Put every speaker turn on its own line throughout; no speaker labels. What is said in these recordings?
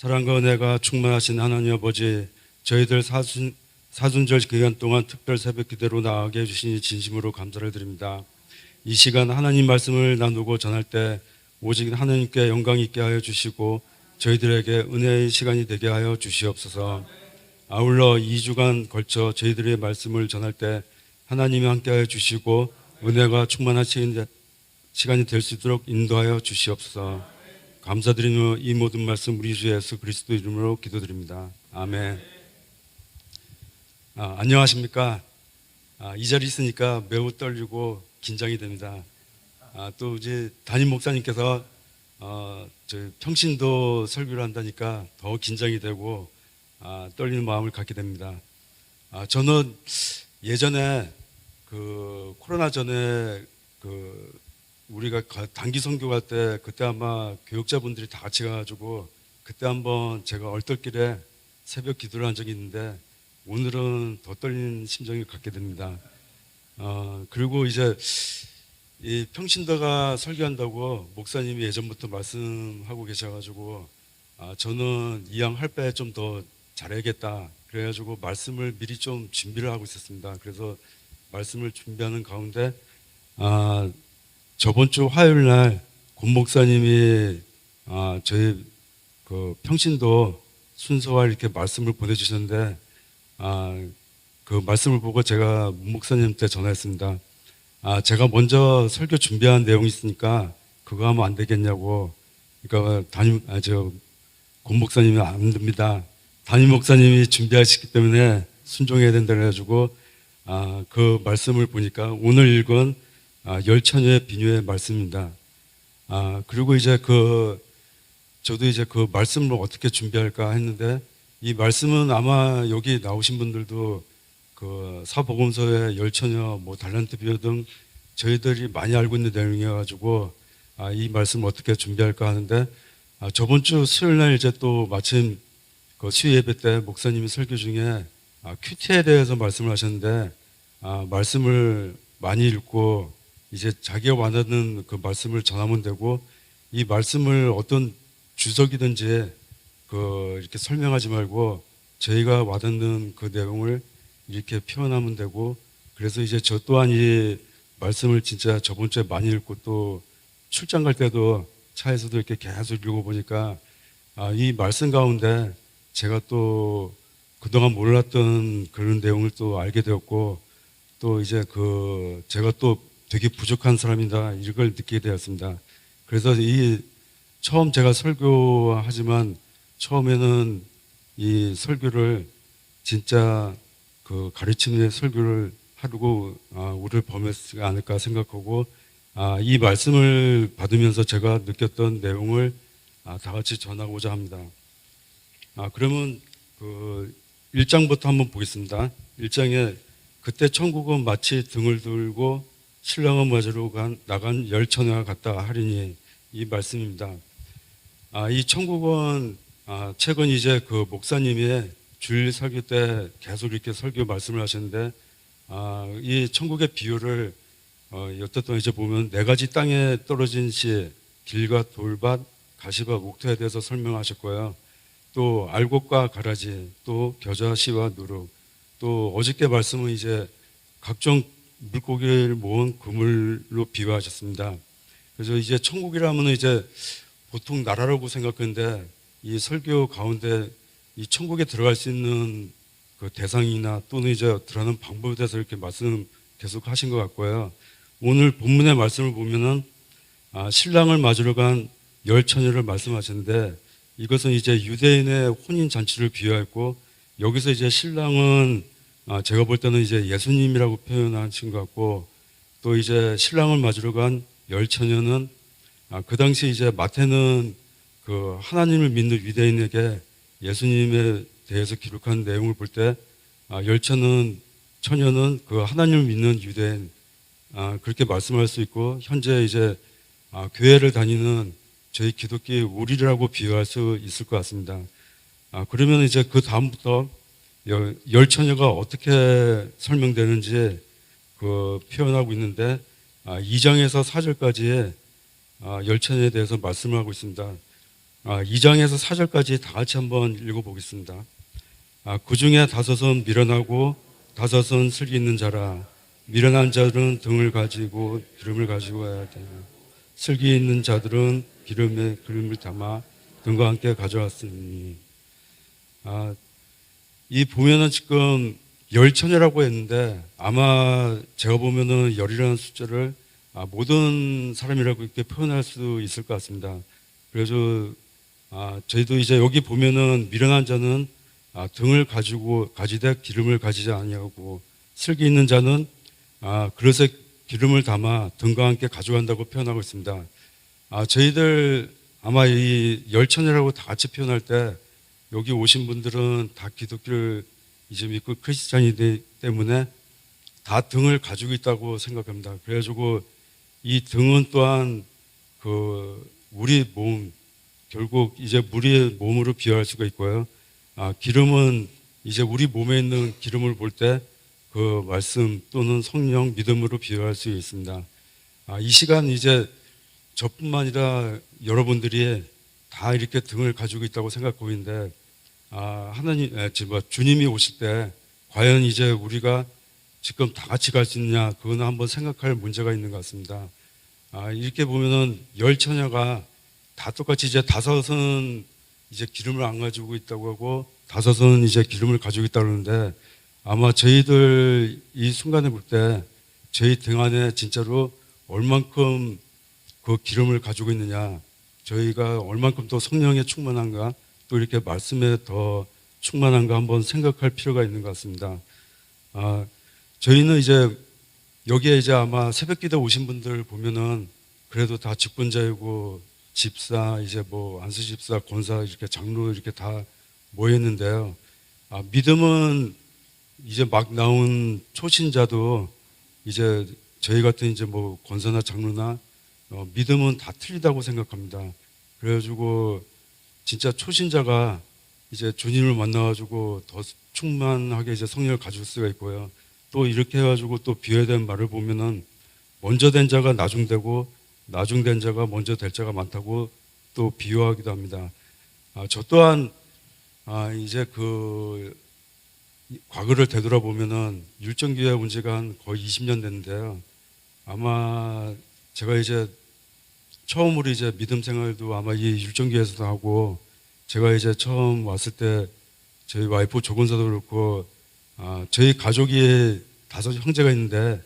사랑과 은혜가 충만하신 하나님 아버지 저희들 사순, 사순절 기간 동안 특별 새벽 기대로 나아가게 해주시니 진심으로 감사를 드립니다. 이 시간 하나님 말씀을 나누고 전할 때 오직 하나님께 영광 있게 하여 주시고 저희들에게 은혜의 시간이 되게 하여 주시옵소서. 아울러 2주간 걸쳐 저희들의 말씀을 전할 때 하나님이 함께 하여 주시고 은혜가 충만하신 시간이 될 수 있도록 인도하여 주시옵소서. 감사드리며 이 모든 말씀 우리 주 예수 그리스도 이름으로 기도드립니다. 아멘. 아, 안녕하십니까? 아, 이 자리 있으니까 매우 떨리고 긴장이 됩니다. 아, 또 이제 담임 목사님께서 어, 저 평신도 설교를 한다니까 더 긴장이 되고 아, 떨리는 마음을 갖게 됩니다. 아, 저는 예전에 그 코로나 전에 그 우리가 가- 단기 선교 갈때 그때 아마 교육자분들이 다 같이 가가지고 그때 한번 제가 얼떨결에 새벽 기도를 한 적이 있는데 오늘은 더 떨리는 심정을 갖게 됩니다. 어, 그리고 이제 이 평신도가 설교한다고 목사님이 예전부터 말씀하고 계셔가지고 아, 저는 이왕 할 때 좀 더 잘해야겠다. 그래가지고 말씀을 미리 좀 준비를 하고 있었습니다. 그래서 말씀을 준비하는 가운데 아, 저번 주 화요일 날 권 목사님이 아, 저희 그 평신도 순서와 이렇게 말씀을 보내주셨는데 아, 그 말씀을 보고 제가 문 목사님한테 전화했습니다. 아, 제가 먼저 설교 준비한 내용이 있으니까 그거 하면 안 되겠냐고. 그러니까 담임, 아, 저, 권 목사님이 안 됩니다. 담임 목사님이 준비하시기 때문에 순종해야 된다 그래가지고, 아, 그 말씀을 보니까 오늘 읽은 아, 열처녀의 비유의 말씀입니다. 아, 그리고 이제 그, 저도 이제 그 말씀을 어떻게 준비할까 했는데, 이 말씀은 아마 여기 나오신 분들도 그 사복음서의 열처녀, 뭐 달란트 비유 등 저희들이 많이 알고 있는 내용이어 가지고 아, 이 말씀 을 어떻게 준비할까 하는데 아, 저번 주 수요일 날 이제 또 마침 그 수요 예배 때 목사님이 설교 중에 아, 큐티에 대해서 말씀을 하셨는데 아, 말씀을 많이 읽고 이제 자기가 와닿는 그 말씀을 전하면 되고 이 말씀을 어떤 주석이든지 그 이렇게 설명하지 말고 저희가 와닿는 그 내용을 이렇게 표현하면 되고 그래서 이제 저 또한 이 말씀을 진짜 저번 주에 많이 읽고 또 출장 갈 때도 차에서도 이렇게 계속 읽어보니까 아, 이 말씀 가운데 제가 또 그동안 몰랐던 그런 내용을 또 알게 되었고 또 이제 그 제가 또 되게 부족한 사람이다 이걸 느끼게 되었습니다. 그래서 이 처음 제가 설교하지만 처음에는 이 설교를 진짜 그 가르치는 설교를 하려고 아, 우리를 범했지 않을까 생각하고 아, 이 말씀을 받으면서 제가 느꼈던 내용을 아, 다 같이 전하고자 합니다. 아, 그러면 그 1장부터 한번 보겠습니다. 1장에 그때 천국은 마치 등을 들고 신랑을 맞으러 간, 나간 열처녀와 같다 하리니 이 말씀입니다. 아, 이 천국은 아, 최근 이제 그 목사님이 주일 설교 때 계속 이렇게 설교 말씀을 하셨는데 아, 이 천국의 비유를 어, 여태껏 이제 보면 네 가지 땅에 떨어진 시 길과 돌밭, 가시밭, 옥토에 대해서 설명하셨고요. 또 알곡과 가라지, 또 겨자씨와 누룩, 또 어저께 말씀은 이제 각종 물고기를 모은 그물로 비유하셨습니다. 그래서 이제 천국이라면 이제 보통 나라라고 생각했는데 이 설교 가운데 이 천국에 들어갈 수 있는 그 대상이나 또는 이제 들어가는 방법에 대해서 이렇게 말씀 계속 하신 것 같고요. 오늘 본문의 말씀을 보면은 아, 신랑을 맞으러 간 열처녀를 말씀하셨는데 이것은 이제 유대인의 혼인 잔치를 비유했고 여기서 이제 신랑은 아, 제가 볼 때는 이제 예수님이라고 표현하신 것 같고 또 이제 신랑을 맞으러 간 열 처녀는 아, 그 당시 이제 마태는 그 하나님을 믿는 유대인에게 예수님에 대해서 기록한 내용을 볼 때 아, 열 처는 처녀는 그 하나님을 믿는 유대인 아, 그렇게 말씀할 수 있고 현재 이제 아, 교회를 다니는 저희 기독교의 우리라고 비유할 수 있을 것 같습니다. 아, 그러면 이제 그 다음부터 열, 열처녀가 어떻게 설명되는지 그 표현하고 있는데 아, 2장에서 4절까지 아, 열처녀에 대해서 말씀을 하고 있습니다. 아, 2장에서 4절까지 다 같이 한번 읽어보겠습니다. 아, 그 중에 다섯은 미련하고 다섯은 슬기 있는 자라. 미련한 자들은 등을 가지고 기름을 가지고 와야 되나. 슬기 있는 자들은 기름에 기름을 담아 등과 함께 가져왔으니. 아, 이 보면은 지금 열천이라고 했는데 아마 제가 보면은 열이라는 숫자를 아, 모든 사람이라고 이렇게 표현할 수 있을 것 같습니다. 그래서 아, 저희도 이제 여기 보면은 미련한 자는 아, 등을 가지고 가지되 기름을 가지지 아니하고 슬기 있는 자는 아, 그릇에 기름을 담아 등과 함께 가져간다고 표현하고 있습니다. 아, 저희들 아마 이 열천이라고 다 같이 표현할 때 여기 오신 분들은 다 기독교를 이제 믿고 크리스찬이기 때문에 다 등을 가지고 있다고 생각합니다. 그래가지고 이 등은 또한 그 우리 몸 결국 이제 우리의 몸으로 비유할 수가 있고요. 아, 기름은 이제 우리 몸에 있는 기름을 볼 때 그 말씀 또는 성령 믿음으로 비유할 수 있습니다. 아, 이 시간 이제 저뿐만 아니라 여러분들이 다 이렇게 등을 가지고 있다고 생각하고 있는데 아, 하나님, 뭐 주님이 오실 때 과연 이제 우리가 지금 다 같이 갈 수 있느냐 그거는 한번 생각할 문제가 있는 것 같습니다. 아, 이렇게 보면은 열 처녀가 다 똑같이 이제 다섯은 이제 기름을 안 가지고 있다고 하고 다섯은 이제 기름을 가지고 있다고 그러는데 아마 저희들 이 순간에 볼 때 저희 등 안에 진짜로 얼만큼 그 기름을 가지고 있느냐 저희가 얼만큼 더 성령에 충만한가 또 이렇게 말씀에 더 충만한가 한번 생각할 필요가 있는 것 같습니다. 아, 저희는 이제 여기에 이제 아마 새벽 기도 오신 분들 보면은 그래도 다 직분자이고 집사 이제 뭐 안수 집사 권사 이렇게 장로 이렇게 다 모였는데요. 아, 믿음은 이제 막 나온 초신자도 이제 저희 같은 이제 뭐 권사나 장로나 어, 믿음은 다 틀리다고 생각합니다. 그래가지고 진짜 초신자가 이제 주님을 만나가지고 더 충만하게 이제 성령을 가질 수가 있고요. 또 이렇게 해가지고 또 비유된 말을 보면은 먼저 된 자가 나중되고 나중된 자가 먼저 될 자가 많다고 또 비유하기도 합니다. 아, 저 또한 아, 이제 그 과거를 되돌아보면은 율정교회 온 지가 한 거의 20년 됐는데요. 아마 제가 이제 처음으로 이제 믿음 생활도 아마 이 율정교회에서도 하고 제가 이제 처음 왔을 때 저희 와이프 조건사도 그렇고 아, 저희 가족이 다섯 형제가 있는데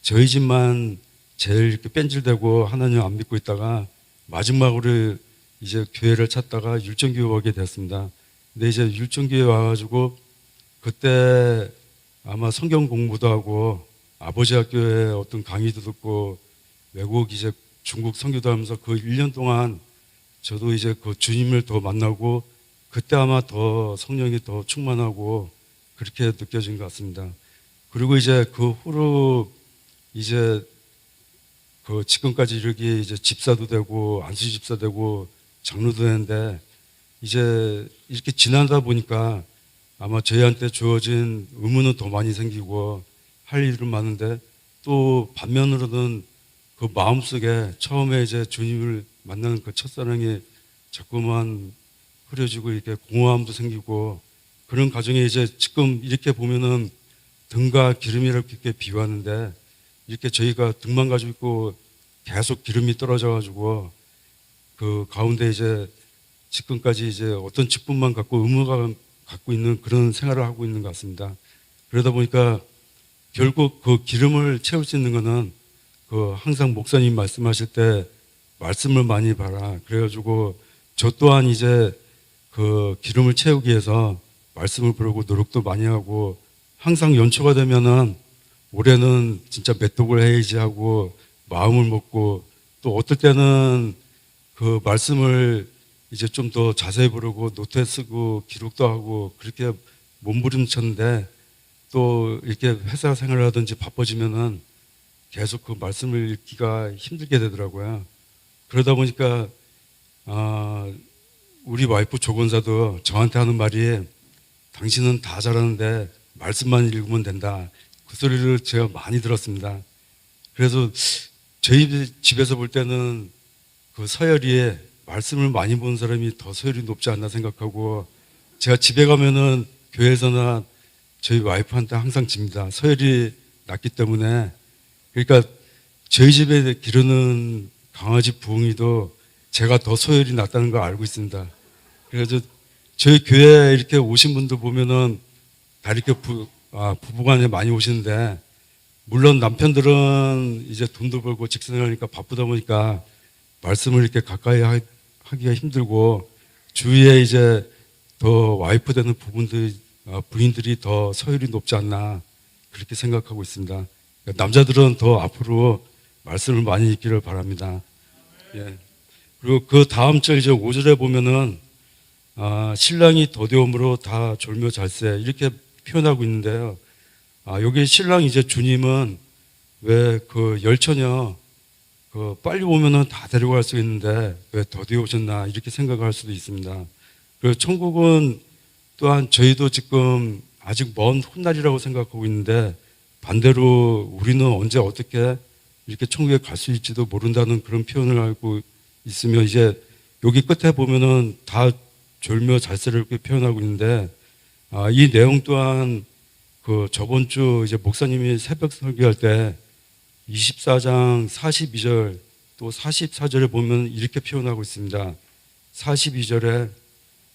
저희 집만 제일 이렇게 뺀질대고 하나님 안 믿고 있다가 마지막으로 이제 교회를 찾다가 율정교회 오게 됐습니다. 근데 이제 율정교회 와가지고 그때 아마 성경 공부도 하고 아버지 학교에 어떤 강의도 듣고 외국 이제 중국 선교도 하면서 그 1년 동안 저도 이제 그 주님을 더 만나고 그때 아마 더 성령이 더 충만하고 그렇게 느껴진 것 같습니다. 그리고 이제 그 후로 이제 그 지금까지 이르기 이제 집사도 되고 안수 집사 되고 장로도 되는데 이제 이렇게 지나다 보니까 아마 저희한테 주어진 의무는 더 많이 생기고 할 일은 많은데 또 반면으로는 그 마음속에 처음에 이제 주님을 만나는 그 첫사랑이 자꾸만 흐려지고 이렇게 공허함도 생기고 그런 과정에 이제 지금 이렇게 보면은 등과 기름이라고 이렇게 비유하는데 이렇게 저희가 등만 가지고 있고 계속 기름이 떨어져 가지고 그 가운데 이제 지금까지 이제 어떤 직분만 갖고 의무가 갖고 있는 그런 생활을 하고 있는 것 같습니다. 그러다 보니까 결국 그 기름을 채울 수 있는 거는 그 항상 목사님 말씀하실 때 말씀을 많이 봐라. 그래가지고 저 또한 이제 그 기름을 채우기 위해서 말씀을 부르고 노력도 많이 하고 항상 연초가 되면은 올해는 진짜 메뚜을 해야지 하고 마음을 먹고 또 어떨 때는 그 말씀을 이제 좀 더 자세히 부르고 노트에 쓰고 기록도 하고 그렇게 몸부림쳤는데 또 이렇게 회사 생활을 하든지 바빠지면은 계속 그 말씀을 읽기가 힘들게 되더라고요. 그러다 보니까 아 우리 와이프 조건사도 저한테 하는 말이 당신은 다 잘하는데 말씀만 읽으면 된다. 그 소리를 제가 많이 들었습니다. 그래서 저희 집에서 볼 때는 그 서열이 말씀을 많이 본 사람이 더 소율이 높지 않나 생각하고 제가 집에 가면은 교회에서나 저희 와이프한테 항상 집니다. 서열이 낮기 때문에 그러니까 저희 집에 기르는 강아지 부엉이도 제가 더 소열이 낮다는 걸 알고 있습니다. 그래서 저희 교회에 이렇게 오신 분들 보면은 다 이렇게 부, 아, 부부간에 많이 오시는데 물론 남편들은 이제 돈도 벌고 직생하니까 바쁘다 보니까 말씀을 이렇게 가까이 하, 하기가 힘들고 주위에 이제 더 와이프 되는 부분들 아, 부인들이 더 서열이 높지 않나 그렇게 생각하고 있습니다. 남자들은 더 앞으로 말씀을 많이 읽기를 바랍니다. 예. 그리고 그 다음 절 이제 5절에 보면은 아, 신랑이 더디움으로 다 졸며 잘세 이렇게 표현하고 있는데요. 아, 여기 신랑 이제 주님은 왜 그 열처녀 그 빨리 오면은 다 데려갈 수 있는데 왜 더디 오셨나 이렇게 생각할 수도 있습니다. 그리고 천국은 또한 저희도 지금 아직 먼 훗날이라고 생각하고 있는데 반대로 우리는 언제 어떻게 이렇게 천국에 갈 수 있지도 모른다는 그런 표현을 알고 있으면 이제 여기 끝에 보면은 다 졸며 잘세를 이렇게 표현하고 있는데 아, 이 내용 또한 그 저번 주 이제 목사님이 새벽 설교할 때 24장 42절 또 44절에 보면 이렇게 표현하고 있습니다. 42절에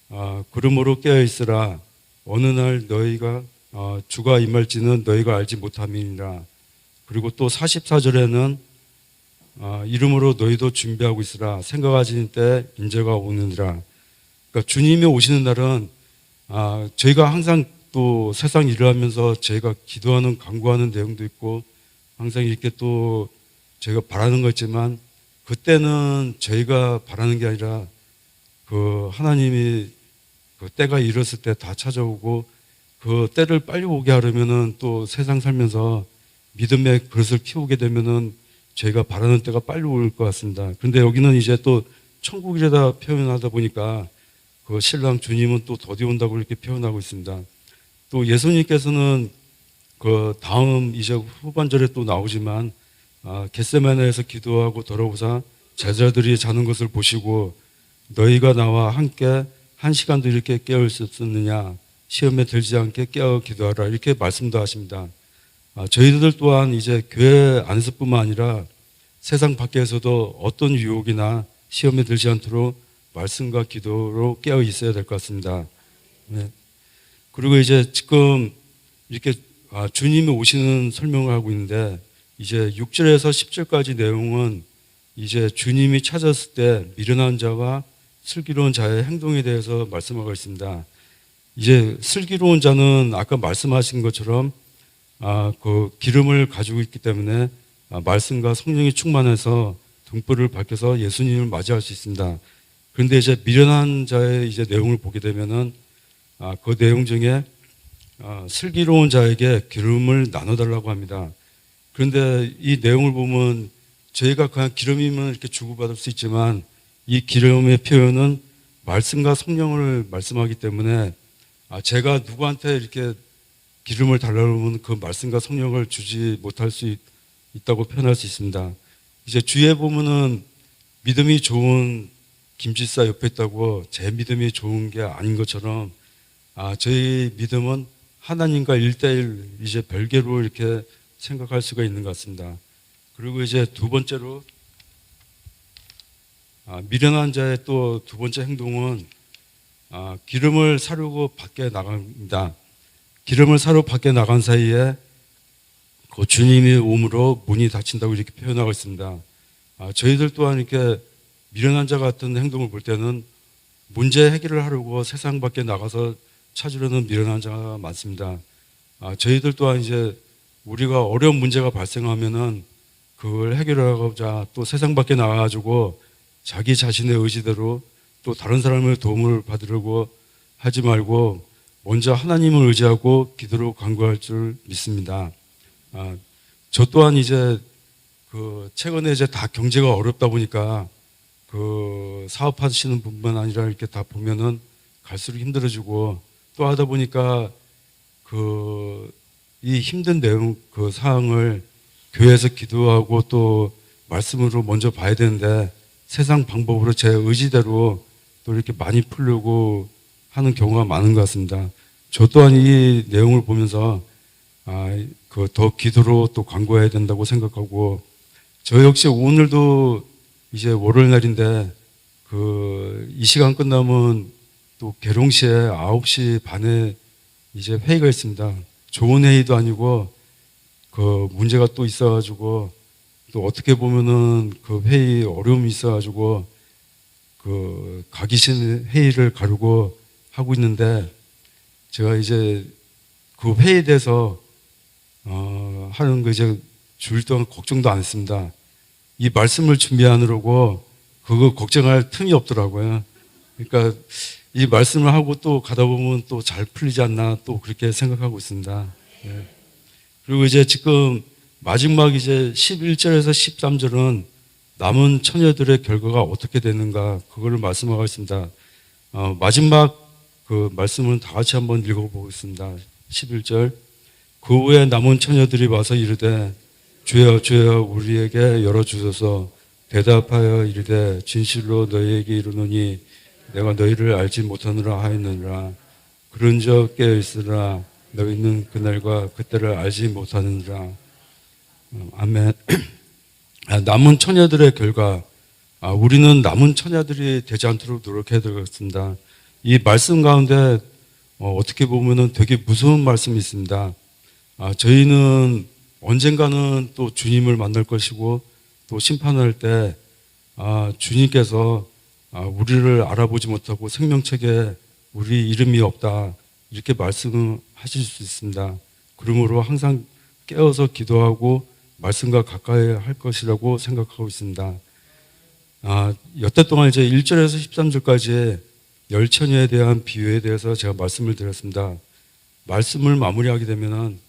아, 그러므로 깨어 있으라 어느 날 너희가 아, 주가 임할지는 너희가 알지 못함이니라. 그리고 또 44절에는 아, 이름으로 너희도 준비하고 있으라 생각하시는 때 인재가 오느니라. 그러니까 주님이 오시는 날은 아, 저희가 항상 또 세상 일을 하면서 저희가 기도하는 강구하는 내용도 있고 항상 이렇게 또 저희가 바라는 거 있지만 그때는 저희가 바라는 게 아니라 그 하나님이 그 때가 이뤘을 때 다 찾아오고 그 때를 빨리 오게 하려면은 또 세상 살면서 믿음의 그릇을 키우게 되면은 저희가 바라는 때가 빨리 올 것 같습니다. 그런데 여기는 이제 또 천국이라다 표현하다 보니까 그 신랑 주님은 또 더디 온다고 이렇게 표현하고 있습니다. 또 예수님께서는 그 다음 이제 후반절에 또 나오지만 아, 겟세마네에서 기도하고 돌아오사 제자들이 자는 것을 보시고 너희가 나와 함께 한 시간도 이렇게 수 없었느냐 시험에 들지 않게 깨어 기도하라 이렇게 말씀도 하십니다. 아, 저희들 또한 이제 교회 안에서뿐만 아니라 세상 밖에서도 어떤 유혹이나 시험에 들지 않도록 말씀과 기도로 깨어 있어야 될 것 같습니다. 네. 그리고 이제 지금 이렇게 아, 주님이 오시는 설명을 하고 있는데 이제 6절에서 10절까지 내용은 이제 주님이 찾았을 때 미련한 자와 슬기로운 자의 행동에 대해서 말씀하고 있습니다. 이제 슬기로운 자는 아까 말씀하신 것처럼 아, 그 기름을 가지고 있기 때문에 아, 말씀과 성령이 충만해서 등불을 밝혀서 예수님을 맞이할 수 있습니다. 그런데 이제 미련한 자의 이제 내용을 보게 되면은 아, 그 내용 중에 아, 슬기로운 자에게 기름을 나눠달라고 합니다. 그런데 이 내용을 보면 저희가 그냥 기름이면 이렇게 주고받을 수 있지만 이 기름의 표현은 말씀과 성령을 말씀하기 때문에 아, 제가 누구한테 이렇게 기름을 달라고 하면 그 말씀과 성령을 주지 못할 수 있, 있다고 표현할 수 있습니다. 이제 주위에 보면은 믿음이 좋은 김지사 옆에 있다고 제 믿음이 좋은 게 아닌 것처럼 아, 저희 믿음은 하나님과 일대일 이제 별개로 이렇게 생각할 수가 있는 것 같습니다. 그리고 이제 두 번째로 아, 미련한 자의 또 두 번째 행동은 아, 기름을 사려고 밖에 나갑니다. 기름을 사러 밖에 나간 사이에 그 주님이 오므로 문이 닫힌다고 이렇게 표현하고 있습니다. 아, 저희들 또한 이렇게 미련한 자 같은 행동을 볼 때는 문제 해결을 하려고 세상 밖에 나가서 찾으려는 미련한 자가 많습니다. 아, 저희들 또한 이제 우리가 어려운 문제가 발생하면은 그걸 해결하고자 또 세상 밖에 나가가지고 자기 자신의 의지대로 또 다른 사람의 도움을 받으려고 하지 말고 먼저 하나님을 의지하고 기도로 간구할 줄 믿습니다. 아, 저 또한 이제 그 최근에 이제 다 경제가 어렵다 보니까 그 사업하시는 분만 아니라 이렇게 다 보면은 갈수록 힘들어지고 또 하다 보니까 그 이 힘든 내용 그 사항을 교회에서 기도하고 또 말씀으로 먼저 봐야 되는데 세상 방법으로 제 의지대로 또 이렇게 많이 풀려고 하는 경우가 많은 것 같습니다. 저 또한 이 내용을 보면서 아, 그 더 기도로 또 광고해야 된다고 생각하고 저 역시 오늘도 이제 월요일 날인데 그 이 시간 끝나면 또 계룡시에 9시 반에 이제 회의가 있습니다. 좋은 회의도 아니고 그 문제가 또 있어가지고 또 어떻게 보면은 그 회의 어려움이 있어가지고 그 가기 싫은 회의를 가려고 하고 있는데 제가 이제 그 회의에 대해서 어 하는 거 이제 주일 동안 걱정도 안 했습니다. 이 말씀을 준비하느라고 그거 걱정할 틈이 없더라고요. 그러니까 이 말씀을 하고 또 가다 보면 또 잘 풀리지 않나 또 그렇게 생각하고 있습니다. 예. 그리고 이제 지금 마지막 이제 11절에서 13절은 남은 처녀들의 결과가 어떻게 되는가 그거를 말씀하고 있습니다. 어, 마지막 그 말씀은 다 같이 한번 읽어보겠습니다. 11절. 그 후에 남은 처녀들이 와서 이르되 주여 주여 우리에게 열어주소서. 대답하여 이르되 진실로 너희에게 이르노니 내가 너희를 알지 못하느라 하였느니라. 그런저 깨어 있으라. 너희는 그날과 그때를 알지 못하느니라. 어, 아멘. 아, 남은 처녀들의 결과 아, 우리는 남은 처녀들이 되지 않도록 노력해야 되겠습니다 이 말씀 가운데 어, 어떻게 보면은 되게 무서운 말씀이 있습니다 아, 저희는 언젠가는 또 주님을 만날 것이고 또 심판할 때 아, 주님께서 아, 우리를 알아보지 못하고 생명책에 우리 이름이 없다 이렇게 말씀하실 수 있습니다. 그러므로 항상 깨어서 기도하고 말씀과 가까이 할 것이라고 생각하고 있습니다. 아, 여태 동안 이제 1절에서 13절까지 열처녀에 대한 비유에 대해서 제가 말씀을 드렸습니다. 말씀을 마무리하게 되면은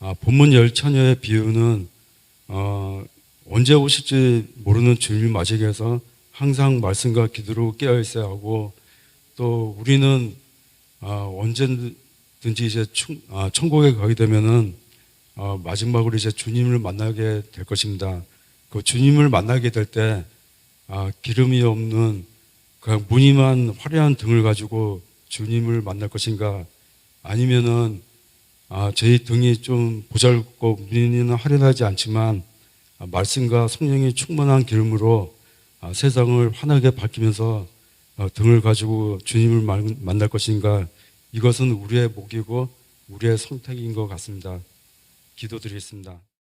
아, 본문 열처녀의 비유는 어, 언제 오실지 모르는 주님을 맞이하기 위해서 항상 말씀과 기도로 깨어 있어야 하고 또 우리는 아, 언제든지 이제 천, 아, 천국에 가게 되면은 어, 마지막으로 이제 주님을 만나게 될 것입니다. 그 주님을 만나게 될 때 아, 기름이 없는 그냥 무늬만 화려한 등을 가지고 주님을 만날 것인가 아니면은 아, 저희 등이 좀 보잘것고 무늬는 화려하지 않지만 아, 말씀과 성령이 충만한 기름으로 아, 세상을 환하게 밝히면서 어, 등을 가지고 주님을 만- 만날 것인가 이것은 우리의 목이고 우리의 선택인 것 같습니다. 기도드리겠습니다.